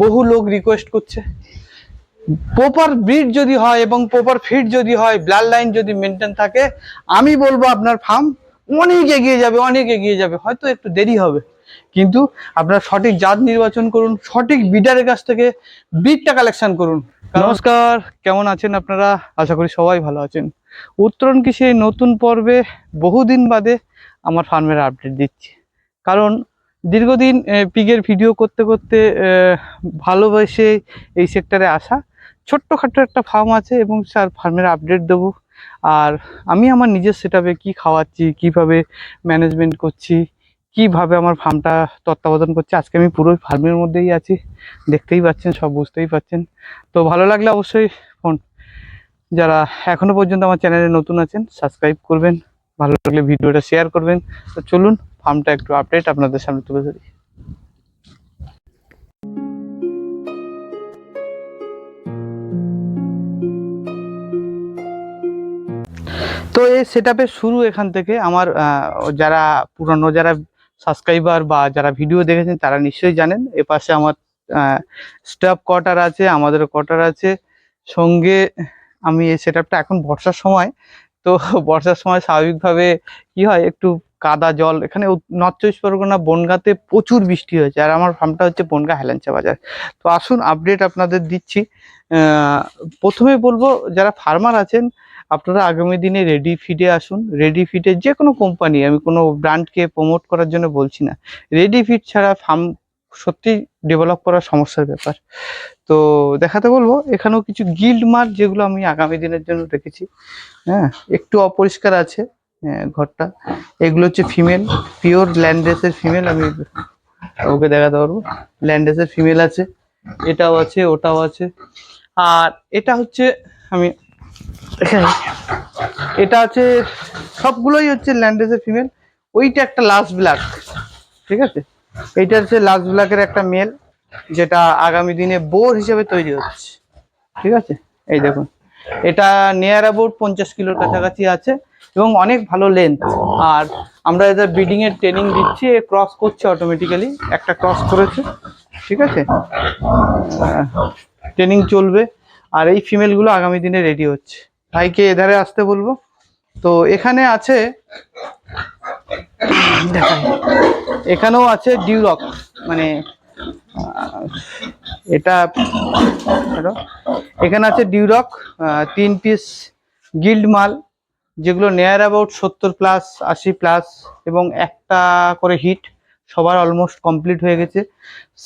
বহু লোক রিকোয়েস্ট করছে। প্রপার ব্রিড যদি হয় এবং প্রপার ফিট যদি হয় ব্লাড লাইন যদি মেনটেন থাকে, আমি বলব আপনার ফার্ম অনেক এগিয়ে যাবে, অনেক এগিয়ে যাবে, হয়তো একটু দেরি হবে। কিন্তু আপনার সঠিক জাত নির্বাচন করুন সঠিক বিডারের কাছ থেকে ব্রিডটা কালেকশন করুন। নমস্কার। কেমন আছেন আপনারা? আশা করি সবাই ভালো আছেন। উত্তরণ কৃষি এই নতুন পর্বে বহুদিন বাদে আমার ফার্মের আপডেট দিচ্ছি। কারণ দীর্ঘদিন পিগের ভিডিও করতে করতে ভালোবেসে এই সেক্টরে আসা ছোট্টখাটো একটা ফার্ম আছে এবং স্যার ফার্মের আপডেট দেবো। আর আমি আমার নিজের সেটাপে কি খাওয়াচ্ছি কীভাবে ম্যানেজমেন্ট করছি কীভাবে আমার ফার্মটা তত্ত্বাবধান করছে? আজকে আমি পুরো ফার্মের মধ্যেই আছি। দেখতেই পাচ্ছেন, সব বুঝতেই পাচ্ছেন। তো ভালো লাগলে অবশ্যই ফোন যারা এখনও পর্যন্ত আমার চ্যানেলে নতুন আছেন সাবস্ক্রাইব করবেন। ভালো লাগলে ভিডিওটা শেয়ার করবেন। তো চলুন ফার্মটা একটু আপডেট আপনাদের সামনে তুলে ধরি। তো এই সেট শুরু এখান থেকে আমার যারা পুরনো, যারা সাবস্ক্রাইবার বা যারা ভিডিও দেখেছেন, তারা নিশ্চয়ই জানেন। এ পাশে আমার স্টাফ কোয়ার্টার আছে, আমাদের কোয়ার্টার আছে। সঙ্গে আমি এই সেট এখন বর্ষার সময়। তো বর্ষার সময় স্বাভাবিকভাবে কি হয়, একটু কাদা জল, এখানে নর্থ চব্বিশ পরগনা বনগাঁতে প্রচুর বৃষ্টি হয়েছে। আর আমার ফার্মটা হচ্ছে বনগা হেলাঞ্চা বাজার। তো আসুন আপডেট আপনাদের দিচ্ছি। প্রথমে বলব, যারা ফার্মার আছেন আপনারা আগামী দিনে রেডি ফিডে আসুন। রেডি ফিডে যে কোনো কোম্পানি আমি কোনো ব্র্যান্ডকে প্রমোট করার জন্য বলছি না। রেডি ফিড ছাড়া ফার্ম সত্যি ডেভেলপ করা সমস্যার ব্যাপার। তো দেখাতে বলব এখানেও কিছু গিল্ড মার্ক যেগুলো আমি আগামী দিনের জন্য রেখেছি। হ্যাঁ একটু অপরিষ্কার আছে হ্যাঁ, ঘরটা। এগুলো হচ্ছে ফিমেল পিওর ল্যান্ডেসের ফিমেল আমি ওকে দেখাতে পারব। ল্যান্ডেসের ফিমেল আছে এটাও আছে ওটাও আছে। আর এটা হচ্ছে আমি। এটা আছে, সবগুলোই হচ্ছে ল্যান্ডেসের ফিমেল ওইটা একটা লাস্ট ব্ল্যাক ঠিক আছে? এইটা হচ্ছে লাস্ট ব্ল্যাকের একটা মেল যেটা আগামী দিনে বোর হিসেবে তৈরি হচ্ছে, ঠিক আছে? এই দেখুন। এটা নিয়ার অ্যাবাউট পঞ্চাশ কিলোর কাছাকাছি আছে, এবং অনেক ভালো লেন্থ আর আমরা এদের ব্রিডিং এর ট্রেনিং দিচ্ছি ক্রস করছে অটোমেটিক্যালি একটা ক্রস করেছে, ঠিক আছে? ট্রেনিং চলবে। আর এই ফিমেলগুলো আগামী দিনে রেডি হচ্ছে। ভাইকে এধারে আসতে বলব। তো এখানে আছে। এখানেও আছে ডিউরক মানে এটা এখানে আছে ডিউরক তিন পিস গিল্ড মাল, যেগুলো নেয়ার অ্যাবাউট সত্তর প্লাস আশি প্লাস এবং একটা করে হিট সবার অলমোস্ট কমপ্লিট হয়ে গেছে।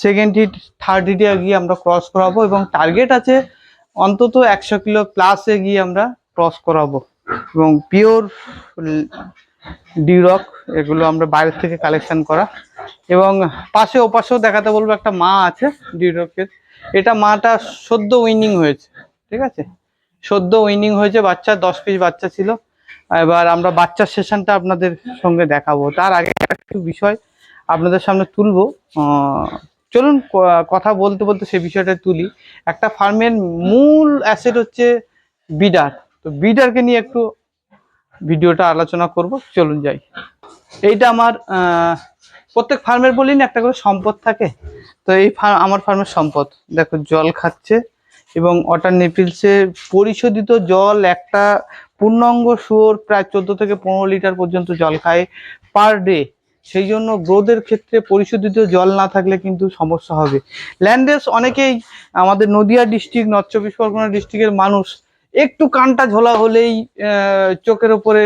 সেকেন্ড হিট থার্ড হিটে গিয়ে আমরা ক্রস করাবো, এবং টার্গেট আছে অন্তত একশো কিলো প্লাসে গিয়ে আমরা ক্রস করাবো। এবং পিওর ডিউরক এগুলো আমরা বাইরের থেকে কালেকশন করা। এবং পাশে ওপাশেও দেখাতে বলব একটা মা আছে ডিরকের এটা মাটা সদ্য উইনিং হয়েছে, ঠিক আছে? সদ্য উইনিং হয়েছে, বাচ্চা, দশ পিস বাচ্চা ছিল। এবার আমরা বাচ্চার সেশনটা আপনাদের সঙ্গে দেখাবো। তার আগে একটু বিষয় আপনাদের সামনে তুলবো। চলুন কথা বলতে বলতে সেই বিষয়টা তুলি। একটা ফার্মের মূল অ্যাসেট হচ্ছে বিডার। তো বিডারকে নিয়ে একটু ভিডিওটা আলোচনা করব। চলুন যাই। এইটা আমার প্রত্যেক ফার্মের বলি না, একটা করে সম্পদ থাকে। তো এই ফার্ম আমার ফার্মের সম্পদ। দেখো, জল খাচ্ছে এবং ওয়াটার নেপিলসে পরিশোধিত জল একটা পূর্ণাঙ্গ শুয়োর প্রায় চোদ্দ থেকে পনেরো লিটার পর্যন্ত জল খায় পার ডে। সেই জন্য গ্রোথের ক্ষেত্রে পরিশোধিত জল না থাকলে কিন্তু সমস্যা হবে। ল্যান্ডেস অনেকেই আমাদের নদিয়া ডিস্ট্রিক্ট নর্থ চব্বিশ পরগনা ডিস্ট্রিক্টের মানুষ একটু কানটা ঝোলা হলেই চোখের ওপরে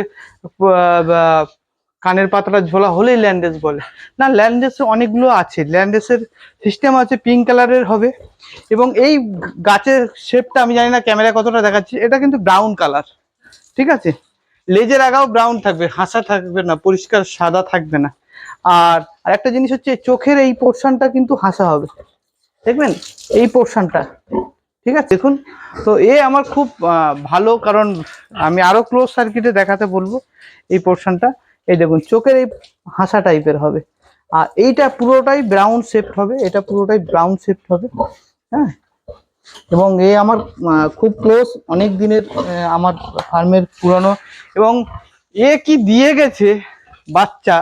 কানের পাতাটা ঝোলা হলেই ল্যান্ডেস বলে। না ল্যান্ডেসে অনেকগুলো আছে। ল্যান্ডেসের সিস্টেম আছে পিঙ্ক কালারের হবে এবং এই গাছের শেপটা আমি জানি না ক্যামেরা কতটা দেখাচ্ছি, এটা কিন্তু ব্রাউন কালার ঠিক আছে? লেজের আগাও ব্রাউন থাকবে, হাসা থাকবে না, পরিষ্কার সাদা থাকবে না। আর আরেকটা জিনিস হচ্ছে চোখের এই পোর্শনটা কিন্তু হাসা হবে। দেখবেন? এই পোর্শনটা ঠিক আছে? দেখুন। তো এ আমার খুব ভালো কারণ আমি আরও ক্লোজ সার্কিটে দেখাতে বলব এই পোর্শনটা এই দেখুন, চোখের এই হাসা টাইপের হবে। আর এইটা পুরোটাই ব্রাউন শেপড হবে। এটা পুরোটাই ব্রাউন শেপড হবে। হ্যাঁ? এবং এ আমার খুব ক্লোজ অনেক দিনের আমার ফার্মের পুরনো। এবং এ কি দিয়ে গেছে বাচ্চা?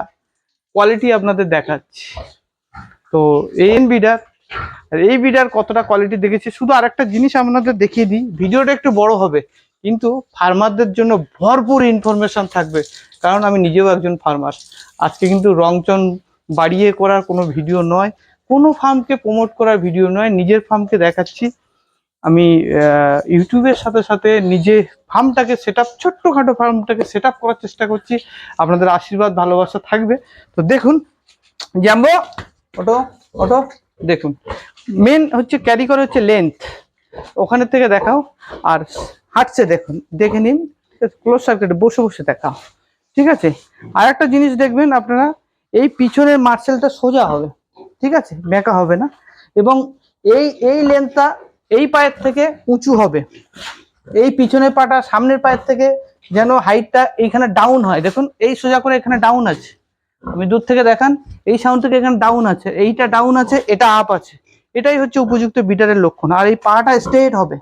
কোয়ালিটি আপনাদের দেখাচ্ছি। তো এই বিডার আর এই বিডার কতটা কোয়ালিটি দেখেছি, শুধু আরেকটা জিনিস আপনাদের দেখিয়ে দিই, ভিডিওটা একটু বড় হবে, কিন্তু ফার্মারদের জন্য ভরপুর ইনফরমেশন থাকবে, কারণ আমি নিজেও একজন ফার্মার আজকে কিন্তু রংচন বাড়িয়ে করার কোনো ভিডিও নয়, কোনো ফার্মকে প্রমোট করার ভিডিও নয়, নিজের ফার্মকে দেখাচ্ছি। আমি ইউটিউবের সাথে সাথে নিজে ফার্মটাকে সেট আপ ছোট্টখাটো ফার্মটাকে সেট আপ করার চেষ্টা করছি। আপনাদের আশীর্বাদ, ভালোবাসা থাকবে। তো দেখুন জ্যাম্বো ওটো ওটো দেখুন। মেন হচ্ছে ক্যারি করে হচ্ছে লেন্থ ওখানে থেকে দেখাও। আর হাঁটছে দেখুন, দেখে নিন। ক্লোজ সার্কিটে বসে বসে দেখাও। ঠিক আছে? আর একটা জিনিস দেখবেন আপনারা, এই পিছনের মার্সেলটা সোজা হবে। ঠিক আছে? বেঁকা হবে না। এবং এই এই লেন্থটা এই পায়ের থেকে উঁচু হবে। এই পিছনের পাটা সামনের পায়ের থেকে যেন হাইটটা এইখানে ডাউন হয়। দেখুন, এই সোজা করে এখানে ডাউন আছে। আমি দূর থেকে দেখান, এই সাউন্ড থেকে এখানে ডাউন আছে, এইটা ডাউন আছে, এটা আপ আছে। এটাই হচ্ছে উপযুক্ত বিটারের লক্ষণ। আর এই পাটা স্ট্রেট হবে।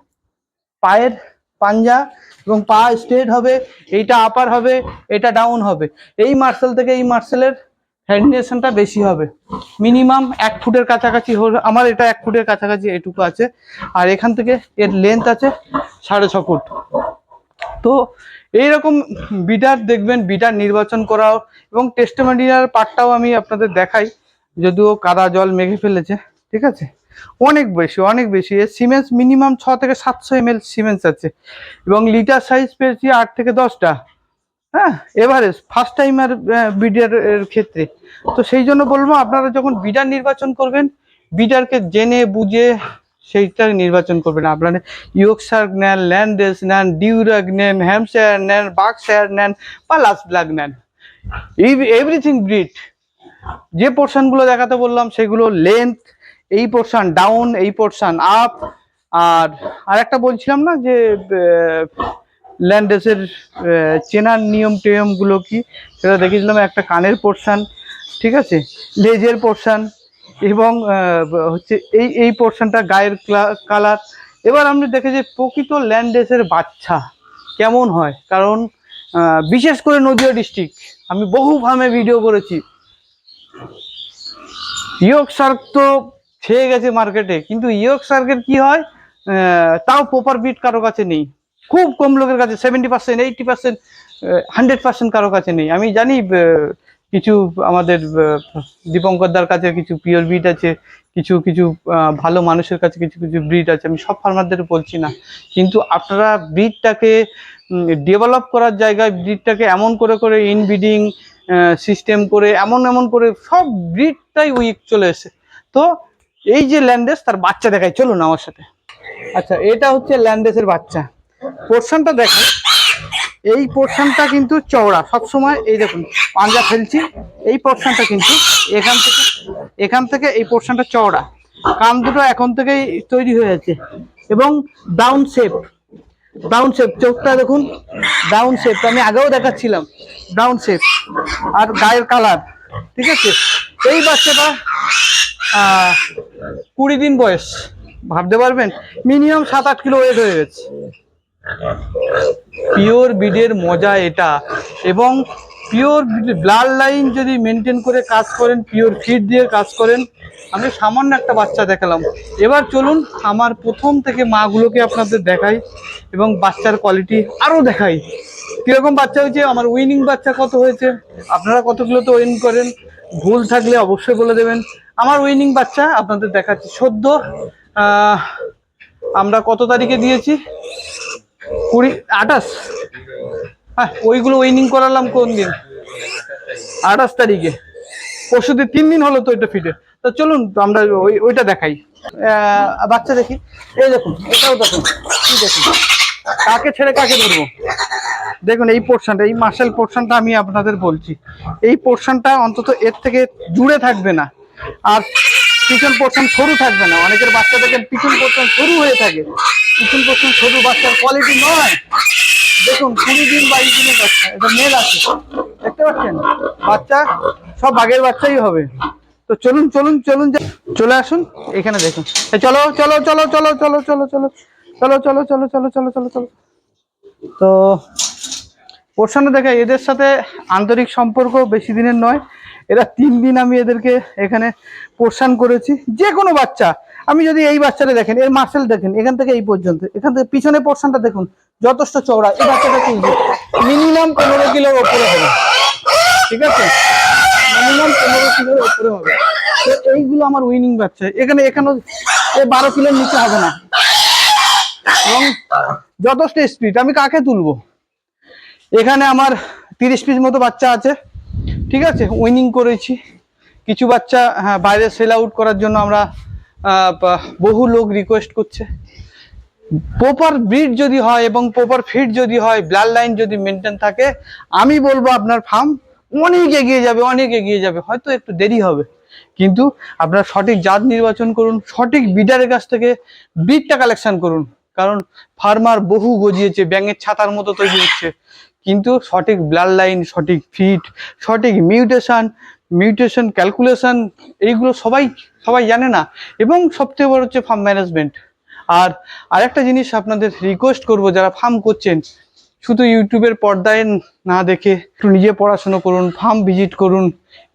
পায়ের পাঞ্জা এবং পা স্ট্রেট হবে, এইটা আপার হবে, এটা ডাউন হবে। এই মার্সেল থেকে এই মার্সেলের ভ্যারিয়েশনটা বেশি হবে। মিনিমাম এক ফুটের কাছাকাছি হলে, আমার এটা এক ফুটের কাছাকাছি এটুকু আছে। আর এখান থেকে এর লেন্থ আছে সাড়ে ছ ফুট। তো এইরকম বিডার দেখবেন বিডার নির্বাচন করাও এবং টেস্টমেডিয়ার পার্টটাও আমি আপনাদের দেখাই। যদিও কাদা জল মেঘে ফেলেছে, ঠিক আছে? অনেক বেশি অনেক বেশি। এর সিমেন্স মিনিমাম ছ থেকে সাতশো এম এল সিমেন্স আছে। এবং লিটার সাইজ পেয়েছি আট থেকে দশটা। হ্যাঁ এভারেজ ফার্স্ট টাইমার বিডার এর ক্ষেত্রে। তো সেই জন্য বলব, আপনারা যখন বিডার নির্বাচন করবেন, বিডারকে জেনে বুঝে সেইটা নির্বাচন করবেন। আপনারা ইয়কশার নেন ল্যান্ডেস নেন ডিউরাগ নেন হ্যামশায়ার নেন বাক্সায়ার নেন বা লাস ব্ল্যাক নেন এভরিথিং ব্রিড যে পোর্শনগুলো দেখাতে বললাম, সেগুলো লেন্থ এই পোর্শন ডাউন এই পোর্শন আপ আর আরেকটা বলছিলাম না যে ল্যান্ডেসের চেনার নিয়ম টেয়মগুলো কি? সেটা দেখেছিলাম, একটা কানের পোর্শন ঠিক আছে? লেজের পোর্শন এবং হচ্ছে এই এই পোর্শনটা গায়ের কালার এবার আমরা দেখে যে প্রকৃত ল্যান্ডেসের বাচ্চা কেমন হয়? কারণ বিশেষ করে নদীয়া ডিস্ট্রিক্ট আমি বহু ফার্মে ভিডিও করেছি। ইয়ক শার্ক তো খেয়ে গেছে মার্কেটে কিন্তু ইয়ক শার্কের কি হয়? তাও প্রপার বিট কারও কাছে নেই। খুব কম লোকের কাছে seventy percent eighty percent hundred percent কারও কাছে নেই। আমি জানি কিছু আমাদের দীপঙ্করদার কাছে কিছু পিওর ব্রিড আছে, কিছু কিছু ভালো মানুষের কাছে কিছু কিছু ব্রিড আছে, আমি সব ফার্মারদের বলছি না। কিন্তু আপনারা ব্রিডটাকে ডেভেলপ করার জায়গায় ব্রিডটাকে এমন করে করে ইনব্রিডিং সিস্টেম করে, এমন এমন করে সব ব্রিডটাই উইক চলে এসে। তো এই যে ল্যান্ডেস তার বাচ্চা দেখায় চলুন আমার সাথে। আচ্ছা এটা হচ্ছে ল্যান্ডেসের বাচ্চা। পোর্শনটা দেখেন। এই পোর্শনটা কিন্তু চওড়া। সবসময় এই দেখুন, পাঞ্জা ফেলছি, এই পোর্শনটা কিন্তু এখান থেকে এখান থেকে এই পোর্শনটা চওড়া। কান দুটো এখন থেকেই তৈরি হয়ে আছে। এবং ডাউন শেপ ডাউন শেপ চোখটা দেখুন ডাউন শেপ আমি আগেও দেখাচ্ছিলাম ডাউন শেপ আর গায়ের কালার ঠিক আছে? এই বাচ্চাটা কুড়ি দিন বয়স, ভাবতে পারবেন? মিনিমাম সাত আট কিলো ওয়েট হয়ে গেছে। পিওর বিডের মজা এটা। এবং পিওর ব্লাড লাইন যদি মেনটেন করে কাজ করেন পিওর ফিড দিয়ে কাজ করেন, আমি সামান্য একটা বাচ্চা দেখালাম। এবার চলুন আমার প্রথম থেকে মাগুলোকে আপনাদের দেখাই এবং বাচ্চার কোয়ালিটি আরও দেখাই। কীরকম বাচ্চা হয়েছে, আমার উইনিং বাচ্চা কত হয়েছে, আপনারা কতগুলো তো উইন করেন, ভুল থাকলে অবশ্যই বলে দেবেন। আমার উইনিং বাচ্চা আপনাদের দেখাচ্ছি। সদ্য আমরা কত তারিখে দিয়েছি? কুড়ি, আঠাশ? হ্যাঁ ওইগুলো উইনিং করালাম কোন দিন? আঠাশ তারিখে। পরশু তিন দিন হলো তো এটা ফিটে তো চলুন আমরা ওই, ওইটা দেখাই। বাচ্চা দেখি। এই দেখুন, এটাও দেখুন, কি দেখুন। কাকে ছেড়ে কাকে ধরবো? দেখুন, এই পোর্শনটা এই মার্শাল পোর্শনটা আমি আপনাদের বলছি। এই পোর্শনটা অন্তত এর থেকে জুড়ে থাকবে না। আর পিছন পোর্শন সরু থাকবে না। অনেকের বাচ্চা দেখেন পিছন পোর্শন সরু হয়ে থাকে। পিছন পোর্শন সরু বাচ্চার কোয়ালিটি নয় দেখুন কুড়ি দিন বাইশ দিনের বাচ্চা এটা মেল আছে দেখতে পাচ্ছেন বাচ্চা সব বাঘের বাচ্চাই হবে তো চলুন চলুন চলুন চলে আসুন এখানে দেখুন চলো চলো চলো চলো চলো চলো চলো চলো চলো চলো চলো চলো চলো চলো তো পোর্শনে দেখা এদের সাথে আন্তরিক সম্পর্ক বেশি দিনের নয় এরা তিন দিন আমি এদেরকে এখানে পোর্শন করেছি। যে কোনো বাচ্চা, আমি যদি এই বাচ্চাটা দেখেন, এর মার্সেল দেখেন, এখান থেকে এই পর্যন্ত, এখান থেকে পিছনে পোর্শনটা দেখুন, যথেষ্ট চওড়া, এই বাচ্চাটা তুলবে মিনিমাম পনেরো কিলোর ওপরে হবে। ঠিক আছে? মিনিমাম পনেরো কিলোর ওপরে হবে। তো এইগুলো আমার উইনিং বাচ্চা। এখানে এখানেও এ বারো কিলোর নিচে হবে না। এবং যথেষ্ট স্পিড আমি কাকে তুলবো? এখানে আমার তিরিশ পিস মতো বাচ্চা আছে। ঠিক আছে উইনিং করেছি। কিছু বাচ্চা হ্যাঁ বাইরে সেল আউট করার জন্য আমরা বহু লোক রিকোয়েস্ট করছে। প্রপার ব্রিড যদি হয় এবং প্রপার ফিট যদি হয় ব্লাড লাইন যদি মেনটেন থাকে, আমি বলব আপনার ফার্ম অনেক এগিয়ে যাবে, অনেক এগিয়ে যাবে। হয়তো একটু দেরি হবে, কিন্তু আপনার সঠিক জাত নির্বাচন করুন, সঠিক বিডারের কাছ থেকে ব্রিডটা কালেকশন করুন। কারণ ফার্মার বহু গজিয়েছে, ব্যাঙের ছাতার মতো তৈরি হচ্ছে। কিন্তু সঠিক ব্লাড লাইন সঠিক ফিট সঠিক মিউটেশন মিউটেশন ক্যালকুলেশন এইগুলো সবাই সবাই জানে না। এবং সবথেকে বড় হচ্ছে ফার্ম ম্যানেজমেন্ট আর আরেকটা জিনিস আপনাদের রিকোয়েস্ট করব, যারা ফার্ম করছেন, শুধু ইউটিউবের পর্দায় না দেখে একটু নিজে পড়াশুনো করুন ফার্ম ভিজিট করুন।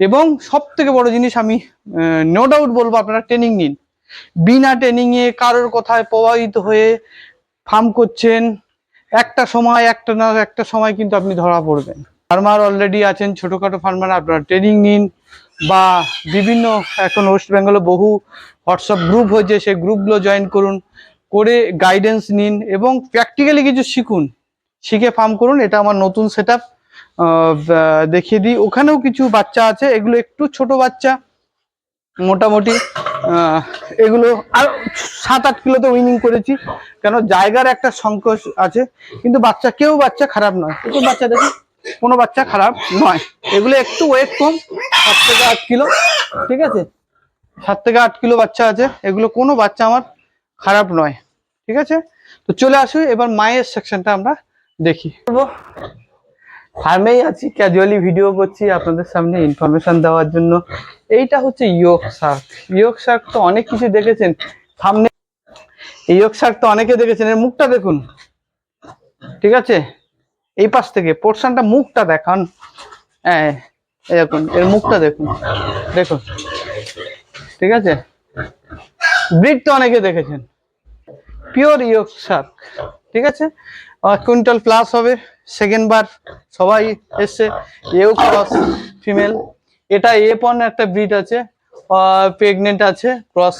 এবং সব থেকে বড় জিনিস আমি নো ডাউট বলব, আপনারা ট্রেনিং নিন। বিনা ট্রেনিংয়ে কারোর কথায় প্রভাবিত হয়ে ফার্ম করছেন একটা সময়, একটা না, একটা সময় কিন্তু আপনি ধরা পড়বেন। ফার্মার অলরেডি আছেন, ছোটোখাটো ফার্মার, আপনারা ট্রেনিং নিন বা বিভিন্ন এখন ওয়েস্ট বেঙ্গলে বহু হোয়াটসঅ্যাপ গ্রুপ হয়েছে, সেই গ্রুপগুলো জয়েন করুন, করে গাইডেন্স নিন এবং প্র্যাকটিক্যালি কিছু শিখুন। শিখে ফার্ম করুন, এটা আমার নতুন সেট দেখিয়ে দিই। ওখানেও কিছু বাচ্চা আছে, এগুলো একটু ছোট বাচ্চা। মোটামুটি এগুলো আর সাত আট কিলোতে উইনিং করেছি। কেন জায়গার একটা সংকোচ আছে, কিন্তু বাচ্চা, কেউ বাচ্চা খারাপ নয়। একটু বাচ্চা দেখুন, কোনো বাচ্চা খারাপ নয়। এগুলো একটু ওয়েট কম, সাত থেকে আট কিলো, ঠিক আছে? সাত থেকে আট কিলো বাচ্চা আছে, এগুলো কোনো বাচ্চা আমার খারাপ নয়, ঠিক আছে? তো চলে আসুন এবার মায়ের সেকশনটা আমরা দেখি। ফার্মেই আছি ক্যাজুয়ালি ভিডিও করছি, আপনাদের সামনে ইনফরমেশন দেওয়ার জন্য। এইটা হচ্ছে ইয়োগ শার্ক ইয়োগ শার্ক তো অনেক কিছু দেখেছেন। সামনে ইয়োগ শার্ক তো অনেকে দেখেছেন। এর মুখটা দেখুন। ঠিক আছে? এই পাশ থেকে পোর্শনটা মুখটা দেখান। হ্যাঁ দেখুন, এর মুখটা দেখুন। দেখুন। ঠিক আছে? ব্রিড তো অনেকে দেখেছেন। পিওর ইয়োগ শার্ক ঠিক আছে? কুইন্টাল প্লাস হবে। সেকেন্ড বার সবাই এসছে, এও ক্রস ফিমেল এটা এ পন একটা ব্রিড আছে প্রেগনেন্ট আছে ক্রস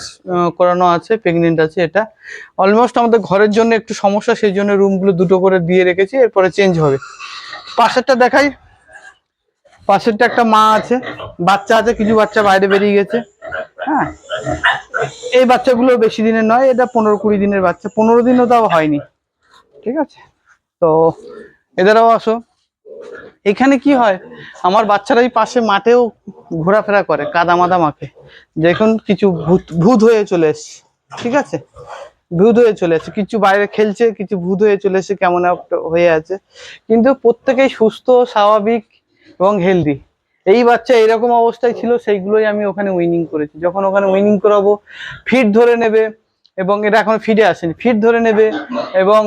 করানো আছে প্রেগনেন্ট আছে এটা। অলমোস্ট আমাদের ঘরের জন্য একটু সমস্যা, সেই জন্য রুমগুলো দুটো করে দিয়ে রেখেছি, এরপরে চেঞ্জ হবে। পাশেরটা দেখাই। পাশেরটা একটা মা আছে, বাচ্চা আছে, কিছু বাচ্চা বাইরে বেরিয়ে গেছে। হ্যাঁ? এই বাচ্চাগুলো বেশি দিনের নয়, এটা পনেরো কুড়ি দিনের বাচ্চা, পনেরো দিনও তাও হয়নি। ঠিক আছে? তো এদেরও আসো। এখানে কি হয়? আমার বাচ্চারা এই পাশে মাঠেও ঘোরাফেরা করে কাদা মাদা মাখে দেখুন কিছু ভূত ভূত হয়ে চলে এসছে, ঠিক আছে? ভূত হয়ে চলে এসছে, কিছু বাইরে খেলছে, কিছু ভূত হয়ে চলে এসছে, কেমন একটা হয়ে আছে। কিন্তু প্রত্যেকেই সুস্থ, স্বাভাবিক এবং হেলদি এই বাচ্চা এরকম অবস্থায় ছিল, সেইগুলোই আমি ওখানে উইনিং করেছি। যখন ওখানে উইনিং করাবো ফিট ধরে নেবে এবং এটা এখন ফিডে আসেনি। ফিট ধরে নেবে এবং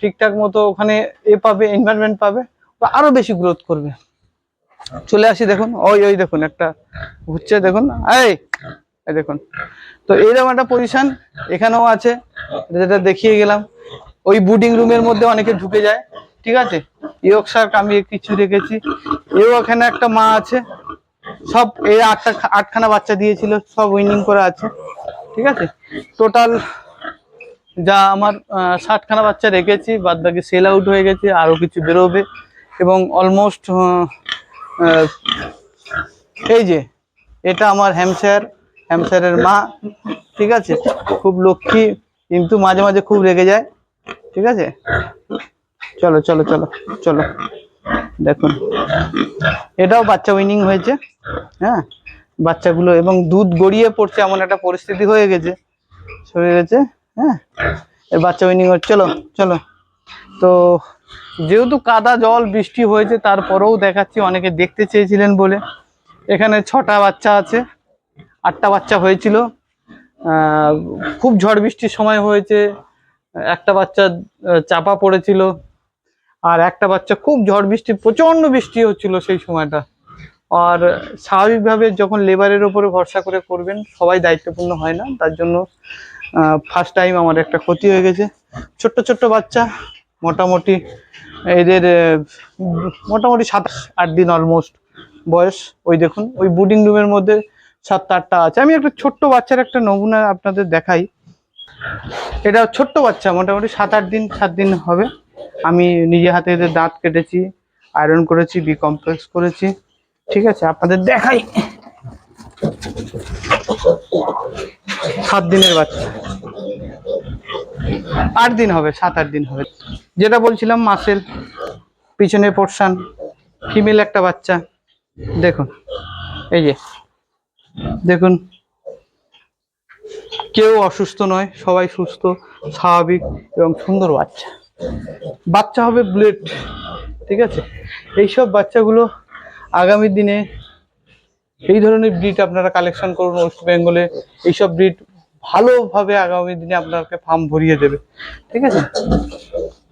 ঠিকঠাক মতো ওখানে এ পাবে এনভায়রনমেন্ট পাবে আরও বেশি গ্রোথ করবে। চলে আসি দেখুন। ওই ওই দেখুন একটা ঘুরছে দেখুন। এই দেখুন। তো এইরকম একটা পজিশন এখানেও আছে। যেটা দেখিয়ে গেলাম। ওই বুডিং রুমের মধ্যে অনেকে ঢুকে যায়। ঠিক আছে? ইয়ক শার্ক আমি কিছু রেখেছি। এও এখানে একটা মা আছে। সব, এই আটটা, আটখানা বাচ্চা দিয়েছিল। সব উইনিং করে আছে। ঠিক আছে? টোটাল যা আমার ষাটখানা বাচ্চা রেখেছি, বাদ বাকি সেল আউট হয়ে গেছে আরও কিছু বেরোবে এবং অলমোস্ট এই যে, এটা আমার হ্যামশায়ার হ্যামশায়ারের মা, ঠিক আছে? খুব লক্ষ্মী, কিন্তু মাঝে মাঝে খুব রেগে যায়, ঠিক আছে? চলো চলো চলো চলো, দেখুন। এটাও বাচ্চা উইনিং হয়েছে হ্যাঁ? বাচ্চাগুলো এবং দুধ গড়িয়ে পড়ছে এমন একটা পরিস্থিতি হয়ে গেছে। সরে গেছে হ্যাঁ? বাচ্চা উইনিং চলো চলো। তো যেহেতু কাদা জল, বৃষ্টি হয়েছে, তারপরেও দেখাচ্ছি, অনেকে দেখতে চেয়েছিলেন বলে। এখানে ছটা বাচ্চা আছে, আটটা বাচ্চা হয়েছিল। খুব ঝড় বৃষ্টির সময় হয়েছে, একটা বাচ্চা চাপা পড়েছিল, আর একটা বাচ্চা খুব ঝড় বৃষ্টি প্রচণ্ড বৃষ্টি হচ্ছিল সেই সময়টা। আর স্বাভাবিকভাবে যখন লেবারের ওপরে ভরসা করে করবেন, সবাই দায়িত্বপূর্ণ হয় না, তার জন্য ফার্স্ট টাইম আমার একটা ক্ষতি হয়ে গেছে। ছোট্ট ছোট্ট বাচ্চা, মোটামুটি এদের মোটামুটি সাতাশ, আট দিন অলমোস্ট বয়স। ওই দেখুন, ওই বুডিং রুমের মধ্যে সাতটা, আটটা আছে। আমি একটা ছোট্ট বাচ্চার একটা নমুনা আপনাদের দেখাই। এটা ছোট্ট বাচ্চা, মোটামুটি সাত, আট দিন, সাত দিন হবে। আমি নিজে হাতে এদের দাঁত কেটেছি আয়রন করেছি বি কমপ্লেক্স করেছি। ঠিক আছে, আপনাদের দেখাই। সাত দিনের বাচ্চা। আট দিন হবে, সাত আট দিন হবে। যেটা বলছিলাম মাসেল পিছনের পোর্শন ফিমেল একটা বাচ্চা। দেখুন, এই যে, দেখুন। কেউ অসুস্থ নয়, সবাই সুস্থ, স্বাভাবিক এবং সুন্দর বাচ্চা। বাচ্চা হবে ব্লেড ঠিক আছে? এইসব বাচ্চাগুলো আগামী দিনে এই ধরনের ব্রিড আপনারা কালেকশন করুন ওয়েস্ট বেঙ্গলে, এইসব ব্রিড ভালোভাবে আগামী দিনে আপনাকে ফার্ম ভরিয়ে দেবে। ঠিক আছে?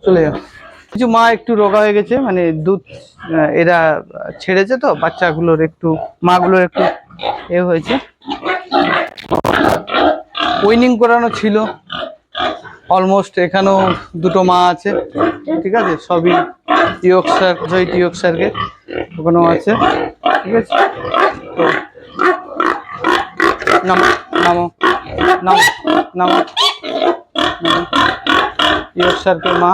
চলে যাও। কিছু মা একটু রোগা হয়ে গেছে মানে দুধ এরা ছেড়েছে তো, বাচ্চাগুলোর একটু, মাগুলোর একটু এ হয়েছে। উইনিং করানো ছিল। অলমোস্ট এখানেও দুটো মা আছে, ঠিক আছে? সবই ইয়কসার জয় ইয়কসারকে ওখানেও আছে, ঠিক আছে? তো নামো নামো নামো নামো। ইয়কসারকে মা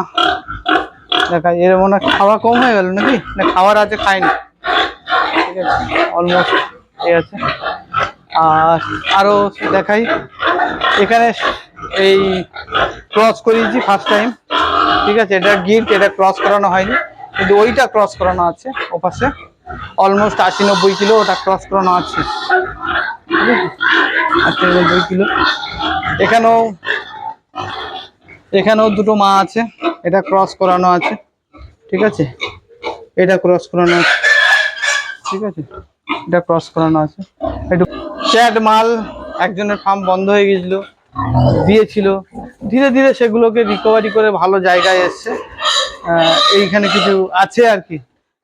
দেখা এর মনে খাওয়া কম হয়ে গেল নাকি? না, খাওয়ার আছে খায়নি। ঠিক আছে? অলমোস্ট এই আছে। আর আরও দেখাই। এখানে এই ক্রস করিয়েছি ফার্স্ট টাইম ঠিক আছে? এটা গিফট এটা ক্রস করানো হয়নি। কিন্তু ওইটা ক্রস করানো আছে ওপাশে। অলমোস্ট আশি নব্বই কিলো ওটা ক্রস করানো আছে। আশি নব্বই কিলো। এখানেও এখানেও দুটো মা আছে। এটা ক্রস করানো আছে। ঠিক আছে? এটা ক্রস করানো আছে। ঠিক আছে? এটা ক্রস করানো আছে। একটু চ্যাট মাল একজনের ফার্ম বন্ধ হয়ে গেছিল। দিয়েছিল। ধীরে ধীরে সেগুলোকে রিকভারি করে ভালো জায়গায় এসছে। এইখানে কিছু আছে আর কি,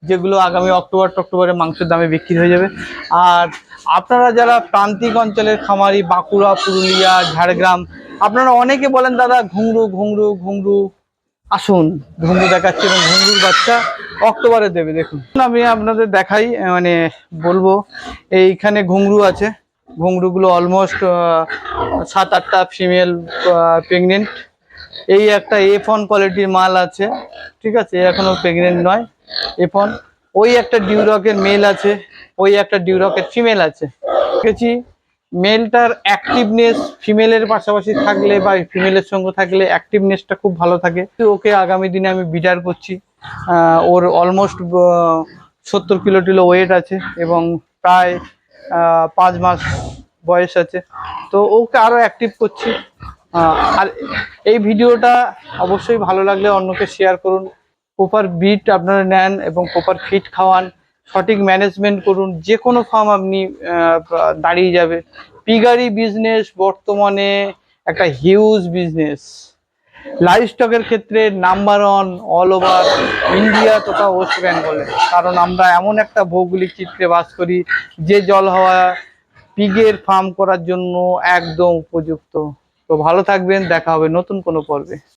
যেগুলো আগামী অক্টোবর টক্টোবরে মাংসের দামে বিক্রি হয়ে যাবে। আর আপনারা যারা প্রান্তিক অঞ্চলের খামারি, বাঁকুড়া, পুরুলিয়া, ঝাড়গ্রাম, আপনারা অনেকে বলেন, দাদা ঘুংরু ঘুংরু ঘুংরু আসুন ঘুংরু দেখাচ্ছি এবং ঘুংরুর বাচ্চা অক্টোবরে দেবে, দেখুন। আমি আপনাদের দেখাই মানে বলব, এইখানে ঘুংরু আছে। ঘুংরুগুলো অলমোস্ট সাত, আটটা ফিমেল প্রেগনেন্ট এই একটা এফন কোয়ালিটির মাল আছে, ঠিক আছে? এ এখনও প্রেগনেন্ট নয় এফন ওই একটা ডিউরকের মেল আছে, ওই একটা ডিউরকের ফিমেল আছে। দেখেছি মেলটার অ্যাক্টিভনেস ফিমেলের পাশাপাশি থাকলে বা ফিমেলের সঙ্গে থাকলে অ্যাক্টিভনেসটা খুব ভালো থাকে। ওকে আগামী দিনে আমি বিডার করছি। ওর অলমোস্ট সত্তর কিলো টিলো ওয়েট আছে এবং প্রায় পাঁচ মাস বয়স আছে। তো ওকে আরও অ্যাক্টিভ করছি। আর এই ভিডিওটা অবশ্যই ভালো লাগলে অন্যকে শেয়ার করুন। প্রপার বিট আপনারা নেন এবং প্রপার ফিট খাওয়ান। সঠিক ম্যানেজমেন্ট করুন। যে কোনো ফার্ম আপনি দাঁড়িয়ে যাবে। পিগারি বিজনেস বর্তমানে একটা হিউজ বিজনেস লাইভ স্টকের ক্ষেত্রে number one all over India তথা ওয়েস্ট বেঙ্গলে। কারণ আমরা এমন একটা ভৌগোলিক চিত্রে বাস করি, যে জল হওয়া পিগের ফার্ম করার জন্য একদম উপযুক্ত। তো ভালো থাকবেন, দেখা হবে নতুন কোনো পর্বে।